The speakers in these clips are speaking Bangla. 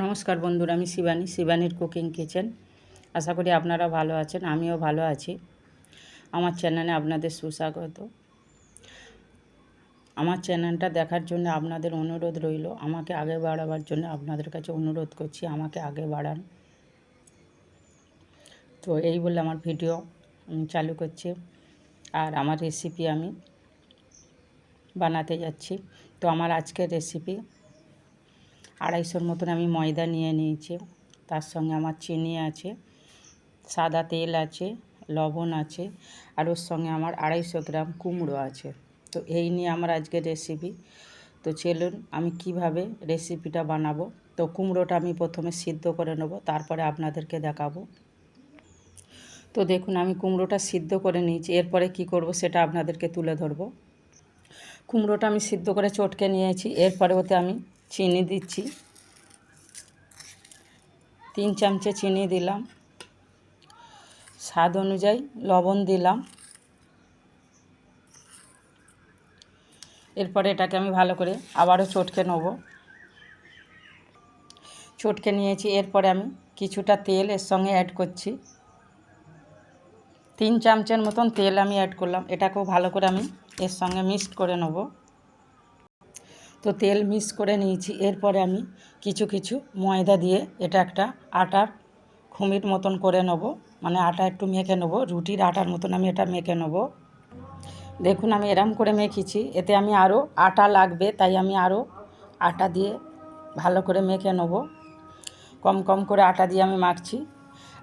নমস্কার বন্ধুরা, আমি শিবানী, শিবানীর কুকিং কিচেন। আশা করি আপনারা ভালো আছেন, আমিও ভালো আছি। আমার চ্যানেলে আপনাদের সুস্বাগত। আমার চ্যানেলটা দেখার জন্য আপনাদের অনুরোধ রইল, আমাকে আগে বাড়াবার জন্য আপনাদের কাছে অনুরোধ করছি, আমাকে আগে বাড়ান। তো এই বলে আমার ভিডিও আমি চালু করছি, আর আমার রেসিপি আমি বানাতে যাচ্ছি। তো আমার আজকের রেসিপি আড়াইশোর মতন আমি ময়দা নিয়ে নিয়েছি। তার সঙ্গে আমার চিনি আছে, সাদা তেল আছে, লবণ আছে, আর ওর সঙ্গে আমার আড়াইশো গ্রাম কুমড়ো আছে। তো এই নিয়ে আমার আজকের রেসিপি তো চলুন আমি কীভাবে রেসিপিটা বানাবো। তো কুমড়োটা আমি প্রথমে সিদ্ধ করে নেব, তারপরে আপনাদেরকে দেখাবো। তো দেখুন, আমি কুমড়োটা সিদ্ধ করে নিয়েছি। এরপরে কি করব সেটা আপনাদেরকে তুলে ধরবো। কুমড়োটা আমি সিদ্ধ করে চটকে নিয়েছি। এরপরে ওতে আমি চিনি দিচ্ছি। তিন চামচে চিনি দিলাম। স্বাদ অনুযায়ী লবণ দিলাম। এরপরে এটাকে আমি ভালো করে আবারও চটকে নেব। চটকে নিয়েছি, এরপরে আমি কিছুটা তেল এর সঙ্গে অ্যাড করছি। তিন চামচের মতন তেল আমি অ্যাড করলাম। এটাকেও ভালো করে আমি এর সঙ্গে মিক্সড করে নেব। তো তেল মিক্স করে নিয়েছি। এরপরে আমি কিছু কিছু ময়দা দিয়ে এটা একটা আটার খুমির মতন করে নেব। মানে আটা একটু মেখে নেব। রুটির আটার মতন আমি এটা মেখে নেব। দেখুন, আমি এরম করে মেখেছি। এতে আমি আরও আটা লাগবে, তাই আমি আরও আটা দিয়ে ভালো করে মেখে নেব। কম কম করে আটা দিয়ে আমি মাখছি।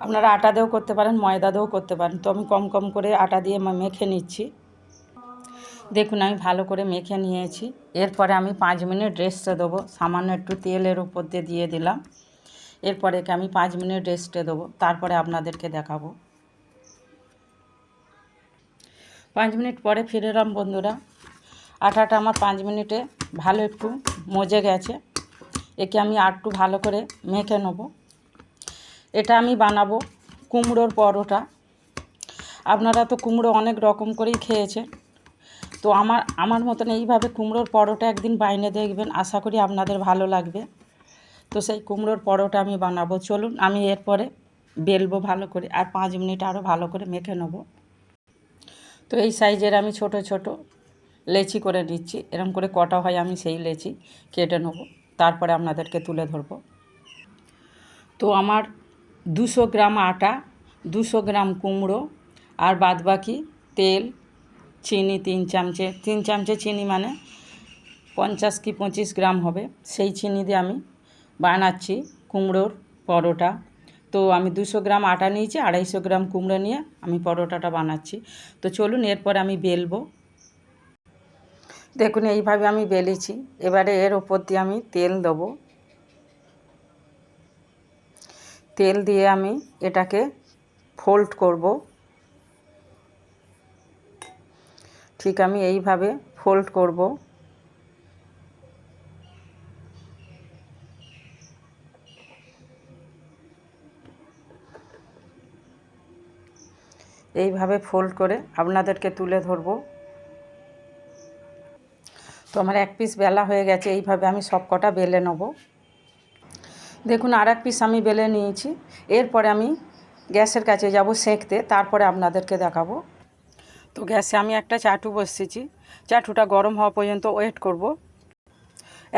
আপনারা আটা দিয়েও করতে পারেন, ময়দা দিয়েও করতে পারেন। তো আমি কম কম করে আটা দিয়ে মেখে নিচ্ছি। দেখুন, আমি ভালো করে মেখে নিয়েছি। এরপরে আমি পাঁচ মিনিট রেস্টে দেবো। সামান্য একটু তেলের উপর দিয়ে দিয়ে দিলাম। এরপরে আমি পাঁচ মিনিট রেস্টে দেবো। তারপরে আপনাদেরকে দেখাবো। পাঁচ মিনিট পরে ফিরে এলাম বন্ধুরা। আটাটা আমার পাঁচ মিনিটে ভালো একটু মজে গেছে। একে আমি আরটু ভালো করে মেখে নেব। এটা আমি বানাবো কুমড়োর পরোটা। আপনারা তো কুমড়ো অনেক রকম করেই খেয়েছেন। তো আমার আমার মতন এইভাবে কুমড়োর পরোটা একদিন বাইনে দেখবেন, আশা করি আপনাদের ভালো লাগবে। তো সেই কুমড়োর পরোটা আমি বানাবো। চলুন, আমি এরপরে বেলবো ভালো করে, আর পাঁচ মিনিট আরও ভালো করে মেখে নেব। তো এই সাইজের আমি ছোট ছোট লেচি করে নিচ্ছি। এরকম করে কটা হয় আমি সেই লেচি কেটে নেব। তারপরে আপনাদেরকে তুলে ধরবো। তো আমার দুশো গ্রাম আটা, দুশো গ্রাম কুমড়ো, আর বাদবাকি তেল চিনি তিন চামচে তিন চামচে চিনি মানে পঞ্চাশ কি পঁচিশ গ্রাম হবে। সেই চিনি দিয়ে আমি বানাচ্ছি কুমড়োর পরোটা। তো আমি দুশো গ্রাম আটা নিয়েছি, আড়াইশো গ্রাম কুমড়ো নিয়ে আমি পরোটাটা বানাচ্ছি। তো চলুন এরপর আমি বেলবো। দেখুন, এইভাবে আমি বেলেছি। এবারে এর ওপর দিয়ে আমি তেল দেবো। তেল দিয়ে আমি এটাকে ফোল্ড করব। ঠিক আমি এইভাবে ফোল্ড করব। এইভাবে ফোল্ড করে আপনাদেরকে তুলে ধরবো। তো আমার এক পিস বেলা হয়ে গেছে, এইভাবে আমি সব কটা বেলে নেব। দেখুন আর এক পিস আমি বেলে নিয়েছি। এরপরে আমি গ্যাসের কাছে যাব সেঁকতে, তারপরে আপনাদেরকে দেখাবো। তো গ্যাসে আমি একটা চাটু বসেছি। চাটুটা গরম হওয়া পর্যন্ত ওয়েট করব।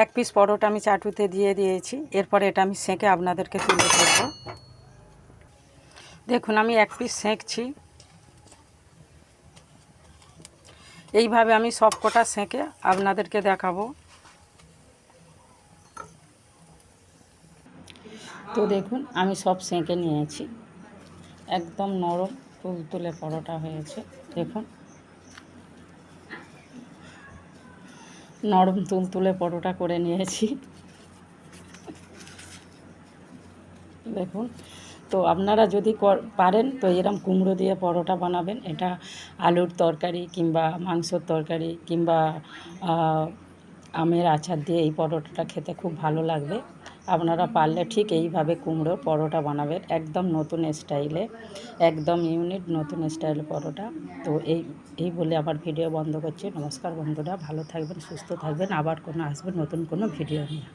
এক পিস পরোটা আমি চাটুতে দিয়ে দিয়েছি। এরপরে এটা আমি সেঁকে আপনাদেরকে তুলে ধরব। দেখুন, আমি এক পিস সেঁকছি। এইভাবে আমি সব কটা সেঁকে আপনাদেরকে দেখাবো। তো দেখুন, আমি সব সেঁকে নিয়েছি। একদম নরম। তুলতুলে পরোটা হয়েছে, দেখুন। নরম তুলতুলে পরোটা করে নিয়েছি। দেখুন, তো আপনারা যদি পারেন, তো এরম কুমড়ো দিয়ে পরোটা বানাবেন। এটা আলুর তরকারি কিংবা মাংসর তরকারি কিংবা আমের আচার দিয়ে এই পরোটাটা খেতে খুব ভালো লাগবে। আপনারা পারলে ঠিক এইভাবে কুমড়োর পরোটা বানাবেন, একদম নতুন স্টাইলে, একদম ইউনিট নতুন স্টাইল পরোটা। তো এই এই বলে আবার ভিডিও বন্ধ করছি। নমস্কার বন্ধুরা, ভালো থাকবেন, সুস্থ থাকবেন। আবার কোনো আসবেন নতুন কোনো ভিডিও নিয়ে।